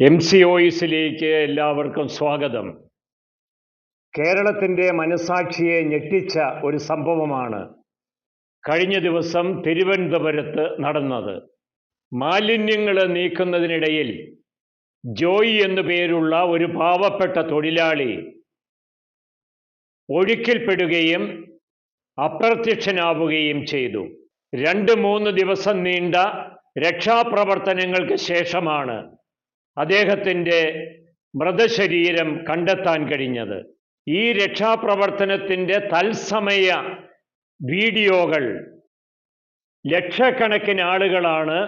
M C ഓയിസിലേക്ക് എല്ലാവർക്കും സ്വാഗതം. കേരളത്തിന്റെ മനസാക്ഷിയെ ഞെട്ടിച്ച ഒരു സംഭവമാണ് കഴിഞ്ഞ ദിവസം തിരുവനന്തപുരത്ത് നടന്നത്. മാലിന്യങ്ങൾ നീക്കുന്നതിനിടയിൽ ജോയി എന്നു പേരുള്ള ഒരു പാവപ്പെട്ട തൊഴിലാളി ഒഴുക്കിൽപ്പെടുകയും അപ്രത്യക്ഷനാവുകയും ചെയ്തു. രണ്ട് മൂന്ന് ദിവസം നീണ്ട രക്ഷാപ്രവർത്തനങ്ങൾക്ക് ശേഷമാണ് അദ്ദേഹത്തിന്റെ മൃതശരീരം കണ്ടെത്താൻ കഴിഞ്ഞത്. ഈ രക്ഷാപ്രവർത്തനത്തിന്റെ തത്സമയ വീഡിയോകൾ ലക്ഷക്കണക്കിന് ആളുകളാണ്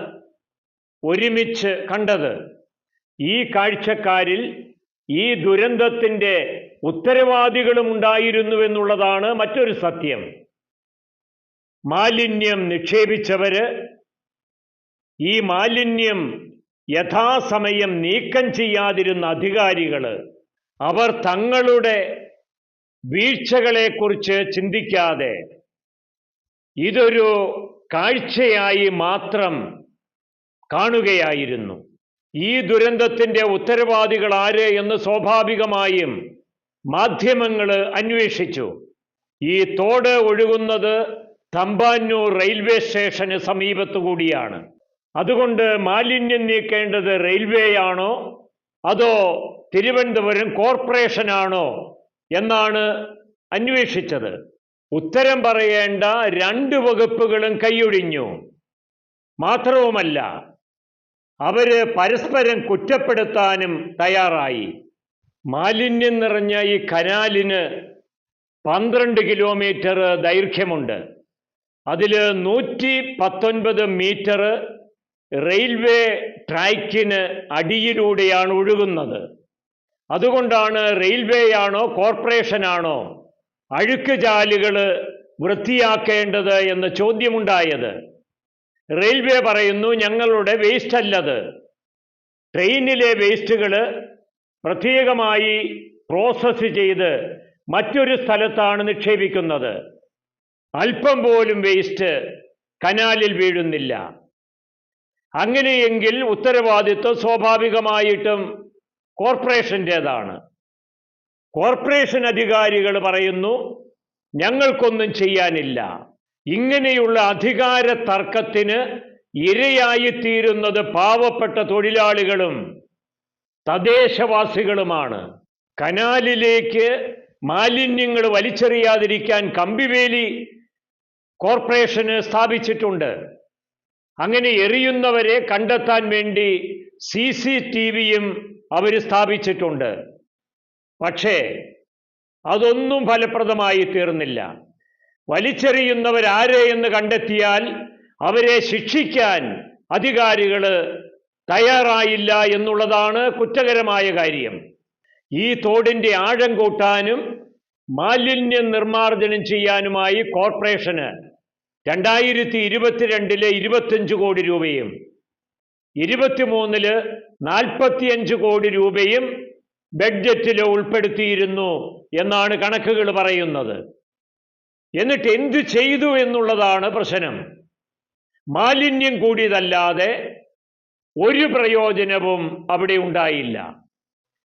ഒരുമിച്ച് കണ്ടത്. ഈ കാഴ്ചക്കാരിൽ ഈ ദുരന്തത്തിന്റെ ഉത്തരവാദികളും ഉണ്ടായിരുന്നുവെന്നുള്ളതാണ് മറ്റൊരു സത്യം. മാലിന്യം നിക്ഷേപിച്ചവര് ഈ മാലിന്യം യഥാസമയം നീക്കം ചെയ്യാതിരുന്ന അധികാരികൾ അവർ തങ്ങളുടെ വീഴ്ചകളെക്കുറിച്ച് ചിന്തിക്കാതെ ഇതൊരു കാഴ്ചയായി മാത്രം കാണുകയായിരുന്നു. ഈ ദുരന്തത്തിന്റെ ഉത്തരവാദികൾ ആര് എന്ന് സ്വാഭാവികമായും മാധ്യമങ്ങൾ അന്വേഷിച്ചു. ഈ തോട് ഒഴുകുന്നത് തമ്പാന്നൂർ റെയിൽവേ സ്റ്റേഷന് സമീപത്തു കൂടിയാണ് അതുകൊണ്ട് മാലിന്യം നീക്കേണ്ടത് റെയിൽവേയാണോ? അതോ തിരുവനന്തപുരം കോർപ്പറേഷനാണോ? എന്നാണ് അന്വേഷിച്ചത്. ഉത്തരം പറയേണ്ട രണ്ട് വകുപ്പുകളും കൈയൊഴിഞ്ഞു. മാത്രവുമല്ല അവർ പരസ്പരം കുറ്റപ്പെടുത്താനും തയ്യാറായി. മാലിന്യം നിറഞ്ഞ ഈ കനാലിന് പന്ത്രണ്ട് കിലോമീറ്റർ ദൈർഘ്യമുണ്ട്. അതിൽ നൂറ്റി പത്തൊൻപത് മീറ്റർ റെയിൽവേ ട്രാക്കിന് അടിയിലൂടെയാണ് ഒഴുകുന്നത്. അതുകൊണ്ടാണ് റെയിൽവേയാണോ കോർപ്പറേഷനാണോ അഴുക്ക് ചാലുകൾ വൃത്തിയാക്കേണ്ടത് എന്ന ചോദ്യമുണ്ടായത്. റെയിൽവേ പറയുന്നു ഞങ്ങളുടെ വേസ്റ്റ് അല്ലത്. ട്രെയിനിലെ വേസ്റ്റുകൾ പ്രത്യേകമായി പ്രോസസ്സ് ചെയ്ത് മറ്റൊരു സ്ഥലത്താണ് നിക്ഷേപിക്കുന്നത്. അല്പം പോലും വേസ്റ്റ് കനാലിൽ വീഴുന്നില്ല. അങ്ങനെയെങ്കിൽ ഉത്തരവാദിത്വം സ്വാഭാവികമായിട്ടും കോർപ്പറേഷന്റേതാണ്. കോർപ്പറേഷൻ അധികാരികൾ പറയുന്നു ഞങ്ങൾക്കൊന്നും ചെയ്യാനില്ല. ഇങ്ങനെയുള്ള അധികാര തർക്കത്തിന് ഇരയായിത്തീരുന്നത് പാവപ്പെട്ട തൊഴിലാളികളും തദ്ദേശവാസികളുമാണ്. കനാലിലേക്ക് മാലിന്യങ്ങൾ വലിച്ചെറിയാതിരിക്കാൻ കമ്പിവേലി കോർപ്പറേഷന് സ്ഥാപിച്ചിട്ടുണ്ട്. അങ്ങനെ എറിയുന്നവരെ കണ്ടെത്താൻ വേണ്ടി സി സി ടി വിയും അവർ സ്ഥാപിച്ചിട്ടുണ്ട്. പക്ഷേ അതൊന്നും ഫലപ്രദമായി തീർന്നില്ല. വലിച്ചെറിയുന്നവരാരെ എന്ന് കണ്ടെത്തിയാൽ അവരെ ശിക്ഷിക്കാൻ അധികാരികൾ തയ്യാറായില്ല എന്നുള്ളതാണ് കുറ്റകരമായ കാര്യം. ഈ തോടിന്റെ ആഴം കൂട്ടാനും മാലിന്യം നിർമ്മാർജനം ചെയ്യാനുമായി കോർപ്പറേഷന് രണ്ടായിരത്തി ഇരുപത്തിരണ്ടിൽ ഇരുപത്തഞ്ച് കോടി രൂപയും ഇരുപത്തിമൂന്നിൽ നാൽപ്പത്തിയഞ്ച് കോടി രൂപയും ബഡ്ജറ്റിൽ ഉൾപ്പെടുത്തിയിരുന്നു എന്നാണ് കണക്കുകൾ പറയുന്നത്. എന്നിട്ട് എന്ത് ചെയ്തു എന്നുള്ളതാണ് പ്രശ്നം. മാലിന്യം കൂടിയതല്ലാതെ ഒരു പ്രയോജനവും അവിടെ ഉണ്ടായില്ല.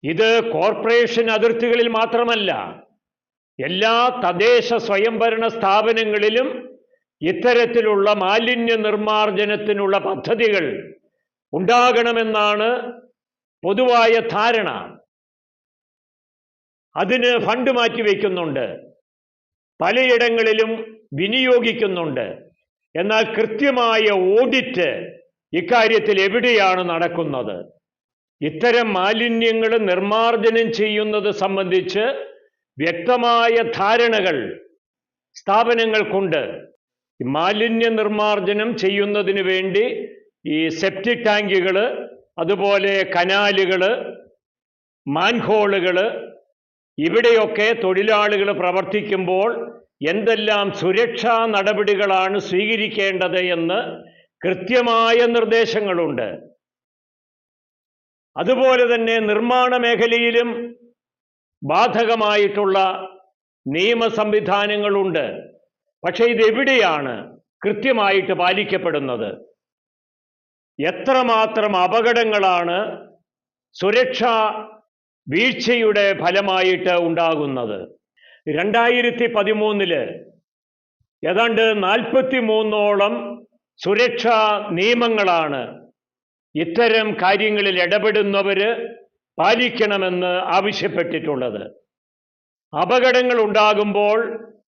ഇത് കോർപ്പറേഷൻ അതിർത്തികളിൽ മാത്രമല്ല എല്ലാ തദ്ദേശ സ്വയംഭരണ സ്ഥാപനങ്ങളിലും ഇത്തരത്തിലുള്ള മാലിന്യ നിർമ്മാർജനത്തിനുള്ള പദ്ധതികൾ ഉണ്ടാകണമെന്നാണ് പൊതുവായ ധാരണ. അതിന് ഫണ്ട് മാറ്റിവെക്കുന്നുണ്ട് പലയിടങ്ങളിലും വിനിയോഗിക്കുന്നുണ്ട്. എന്നാൽ കൃത്യമായ ഓഡിറ്റ് ഇക്കാര്യത്തിൽ എവിടെയാണ് നടക്കുന്നത്? ഇത്തരം മാലിന്യങ്ങൾ നിർമ്മാർജനം ചെയ്യുന്നത് സംബന്ധിച്ച് വ്യക്തമായ ധാരണകൾ സ്ഥാപനങ്ങൾക്കുണ്ട്. മാലിന്യ നിർമ്മാർജനം ചെയ്യുന്നതിന് വേണ്ടി ഈ സെപ്റ്റിക് ടാങ്കുകൾ അതുപോലെ കനാലുകൾ മാൻഹോളുകൾ ഇവിടെയൊക്കെ തൊഴിലാളികൾ പ്രവർത്തിക്കുമ്പോൾ എന്തെല്ലാം സുരക്ഷാ നടപടികളാണ് സ്വീകരിക്കേണ്ടത് എന്ന് കൃത്യമായ നിർദ്ദേശങ്ങളുണ്ട്. അതുപോലെ തന്നെ നിർമ്മാണ മേഖലയിലും ബാധകമായിട്ടുള്ള നിയമ സംവിധാനങ്ങളുണ്ട് പക്ഷേ ഇതെവിടെയാണ് കൃത്യമായിട്ട് പാലിക്കപ്പെടുന്നത്? എത്രമാത്രം അപകടങ്ങളാണ് സുരക്ഷാ വീഴ്ചയുടെ ഫലമായിട്ട് ഉണ്ടാകുന്നത്? രണ്ടായിരത്തി പതിമൂന്നിൽ ഏതാണ്ട് നാൽപ്പത്തി മൂന്നോളം സുരക്ഷാ നിയമങ്ങളാണ് ഇത്തരം കാര്യങ്ങളിൽ ഇടപെടുന്നവര് പാലിക്കണമെന്ന് ആവശ്യപ്പെട്ടിട്ടുള്ളത്. അപകടങ്ങൾ ഉണ്ടാകുമ്പോൾ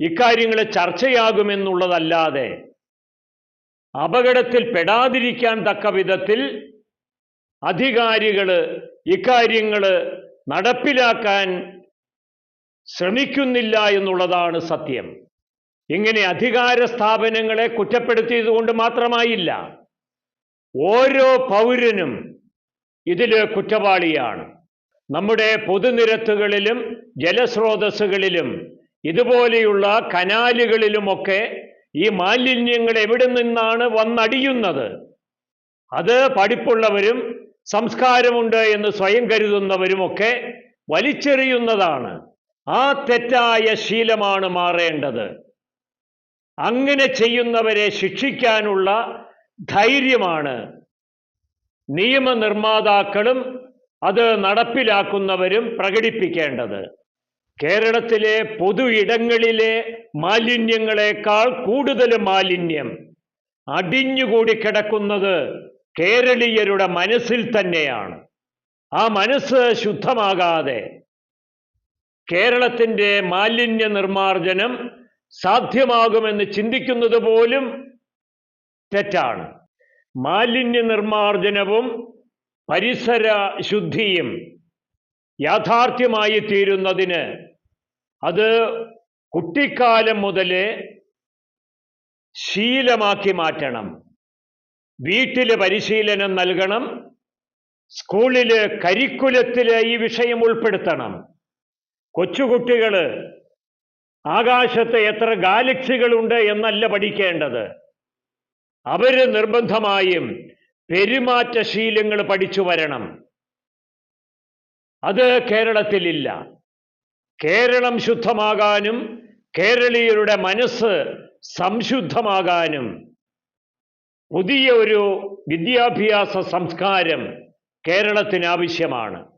ഇക്കാര്യങ്ങൾ ചർച്ചയാകുമെന്നുള്ളതല്ലാതെ അപകടത്തിൽ പെടാതിരിക്കാൻ തക്ക വിധത്തിൽ അധികാരികൾ ഇക്കാര്യങ്ങൾ നടപ്പിലാക്കാൻ ശ്രമിക്കുന്നില്ല എന്നുള്ളതാണ് സത്യം. ഇങ്ങനെ അധികാര സ്ഥാപനങ്ങളെ കുറ്റപ്പെടുത്തിയത് കൊണ്ട് മാത്രമായില്ല ഓരോ പൗരനും ഇതിൽ കുറ്റവാളിയാണ്. നമ്മുടെ പൊതുനിരത്തുകളിലും ജലസ്രോതസ്സുകളിലും ഇതുപോലെയുള്ള കനാലുകളിലുമൊക്കെ ഈ മാലിന്യങ്ങൾ എവിടെ നിന്നാണ് വന്നടിയുന്നത്? അത് പഠിപ്പുള്ളവരും സംസ്കാരമുണ്ട് എന്ന് സ്വയം കരുതുന്നവരുമൊക്കെ വലിച്ചെറിയുന്നതാണ്. ആ തെറ്റായ ശീലമാണ് മാറേണ്ടത്. അങ്ങനെ ചെയ്യുന്നവരെ ശിക്ഷിക്കാനുള്ള ധൈര്യമാണ്. നിയമനിർമ്മാതാക്കളും അത് നടപ്പിലാക്കുന്നവരും പ്രകടിപ്പിക്കേണ്ടത്. കേരളത്തിലെ പൊതു ഇടങ്ങളിലെ മാലിന്യങ്ങളെക്കാൾ കൂടുതൽ മാലിന്യം അടിഞ്ഞുകൂടി കിടക്കുന്നത് കേരളീയരുടെ മനസ്സിൽ തന്നെയാണ്. ആ മനസ്സ് ശുദ്ധമാകാതെ കേരളത്തിന്റെ മാലിന്യ നിർമാർജനം സാധ്യമാകുമെന്ന് ചിന്തിക്കുന്നത് പോലും തെറ്റാണ്. മാലിന്യ നിർമാർജനവും പരിസര ശുദ്ധിയും യാഥാർത്ഥ്യമായി തീരുന്നതിന് അത് കുട്ടിക്കാലം മുതലേ ശീലമാക്കി മാറ്റണം. വീട്ടിൽ പരിശീലനം നൽകണം. സ്കൂളിൽ കരിക്കുലത്തിൽ ഈ വിഷയം ഉൾപ്പെടുത്തണം. കൊച്ചുകുട്ടികൾ ആകാശത്ത് എത്ര ഗാലക്സികളുണ്ട് എന്നല്ല പഠിക്കേണ്ടത്. അവർ നിർബന്ധമായും പെരുമാറ്റ ശീലങ്ങൾ പഠിച്ചു വരണം. അത് കേരളത്തിലില്ല. കേരളം ശുദ്ധമാകാനും കേരളീയരുടെ മനസ്സ് സംശുദ്ധമാകാനും പുതിയ ഒരു വിദ്യാഭ്യാസ സംസ്കാരം കേരളത്തിന് ആവശ്യമാണ്.